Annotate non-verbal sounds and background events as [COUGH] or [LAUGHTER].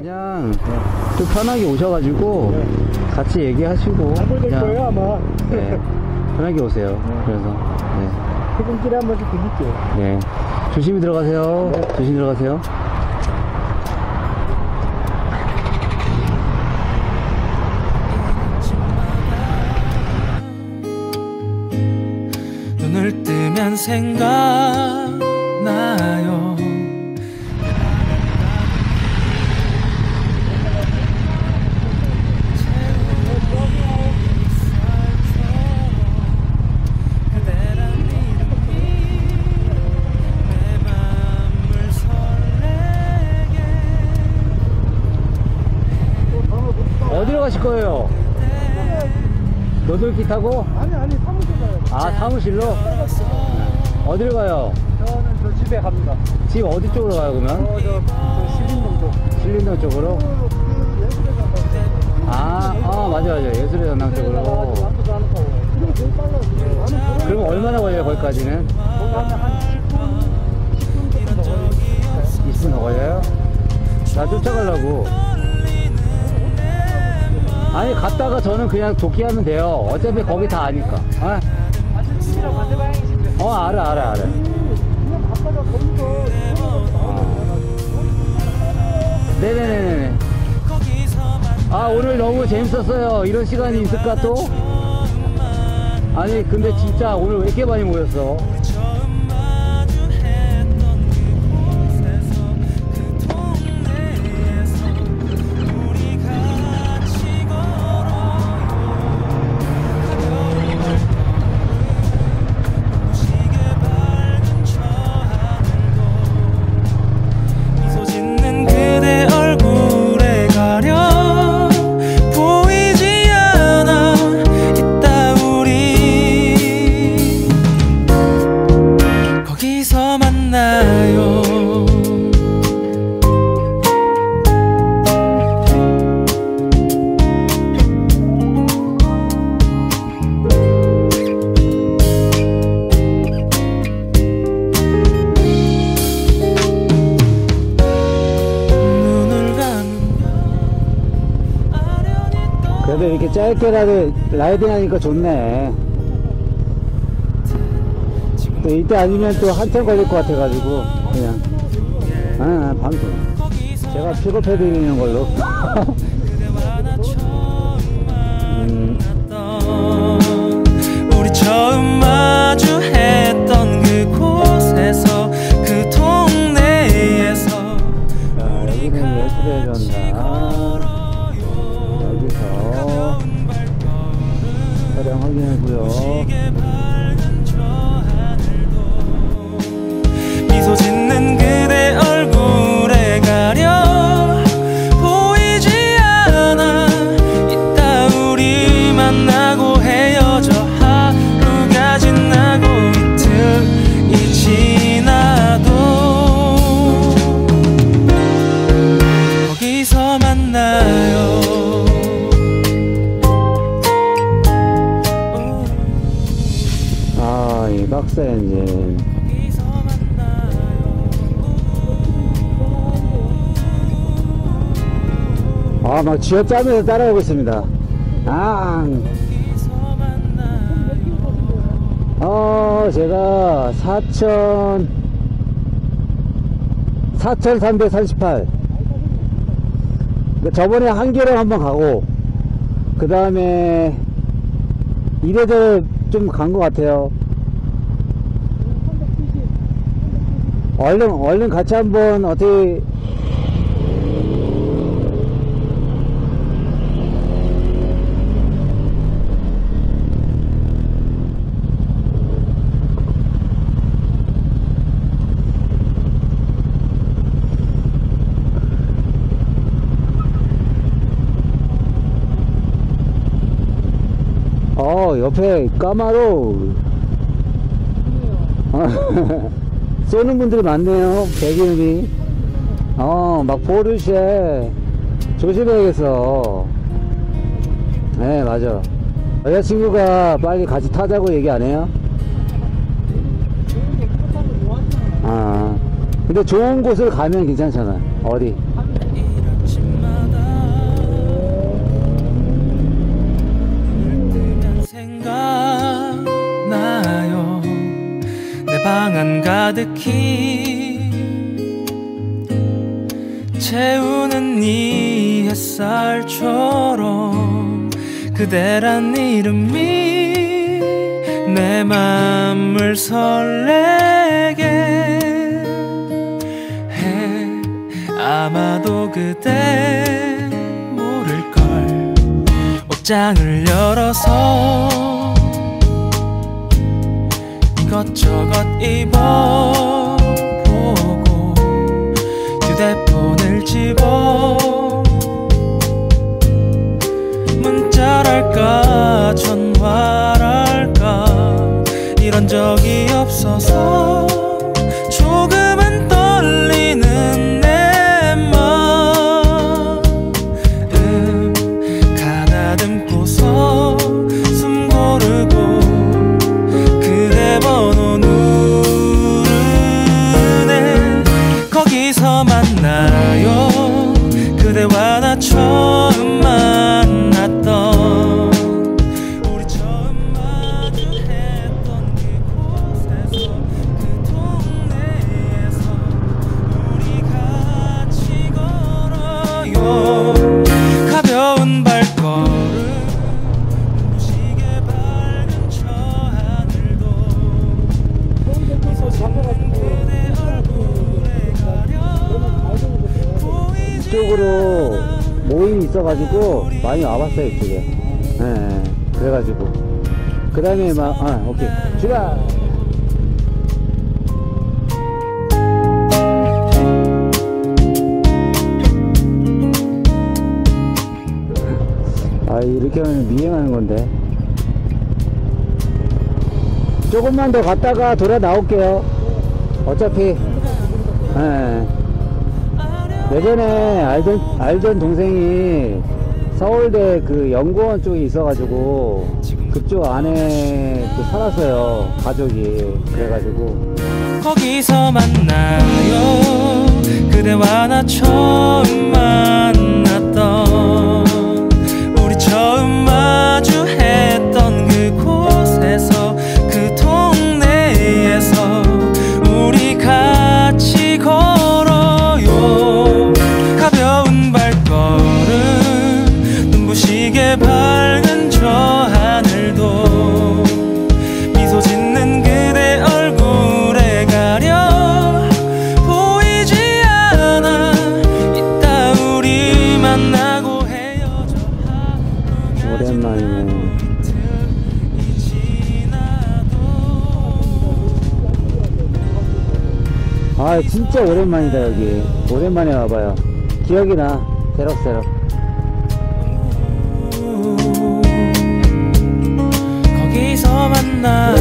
그냥 좀 편하게 오셔가지고 같이 얘기하시고 그냥 거예요 아마. 네, 편하게 오세요. 그래서 퇴근길에 한 번씩 들릴게요. 네, 네. 조심히 들어가세요. 네. 조심히 들어가세요. 눈을 뜨면 생각나요 노들기 타고? 아니 아니 사무실 가요. 아, 사무실로? 어디로 가요? 저는 저 집에 갑니다. 집 어디 쪽으로 가요, 그러면? 저저 저 신림동도. 신림동 쪽으로? 그 예술의 전당. 아, 아, 맞아, 맞아. 예술의 전당 쪽으로. 그럼 얼마나 걸려요, 거기까지는? 거기 하면 한 10분 10분 조금 더 걸려요. 20분 더 걸려요? 나 쫓아가려고. 아니, 갔다가 저는 그냥 도끼하면 돼요. 어차피 거기 다 아니까. 아. 어, 알아, 알아, 알아. 거기서 네네네네. 아, 오늘 너무 재밌었어요. 이런 시간이 있을까 또? 아니, 근데 진짜 오늘 왜 이렇게 많이 모였어? 그래도 이렇게 짧게라도 라이딩 하니까 좋네. 또 이때 아니면 또 한참 걸릴 것 같아가지고, 그냥. 아, 아 밤새. 거기서 제가 픽업해드리는 걸로. 우리 처음 마주했던 그곳에서 그 동네에서 자, 여기는 예술의 전당. 거기서 만나요 아, 이 박스 엔진. 거기서 만나요 아, 막 쥐어짜면서 따라오고 있습니다. 아, 어, 제가 4천, 4,338. 그러니까 저번에 한계령 한번 가고, 그 다음에, 이래저래 좀 간 것 같아요. 얼른, 얼른 같이 한번 어떻게, 어, 옆에 까마로. 어, [LAUGHS] 쏘는 분들이 많네요, 배기음이. 어, 막 포르쉐. 조심해야겠어. 네, 맞아. 여자친구가 빨리 같이 타자고 얘기 안 해요? 아, 근데 좋은 곳을 가면 괜찮잖아. 어디? 방 안 가득히 채우는 이 햇살처럼 그대란 이름이 내 맘을 설레게 해. 아마도 그대 모를걸. 옷장을 열어서 이것저것 입어 나요. 그대와 나 처음 모임이 있어가지고 많이 와봤어요 이쪽에. 예, 예. 그래가지고. 그 다음에 막 아 오케이. 출발! 아 이렇게 하면 미행하는 건데. 조금만 더 갔다가 돌아 나올게요. 어차피. 예. 예전에 알던, 알던 동생이 서울대 그 연구원 쪽에 있어가지고 그쪽 안에 또 살았어요. 가족이. 그래가지고. 거기서 만나요 그대와 나 처음 만났던 우리 처음 마주했 아, 진짜 오랜만이다, 여기. 오랜만에 와봐요. 기억이 나. 새록새록. 거기서 만나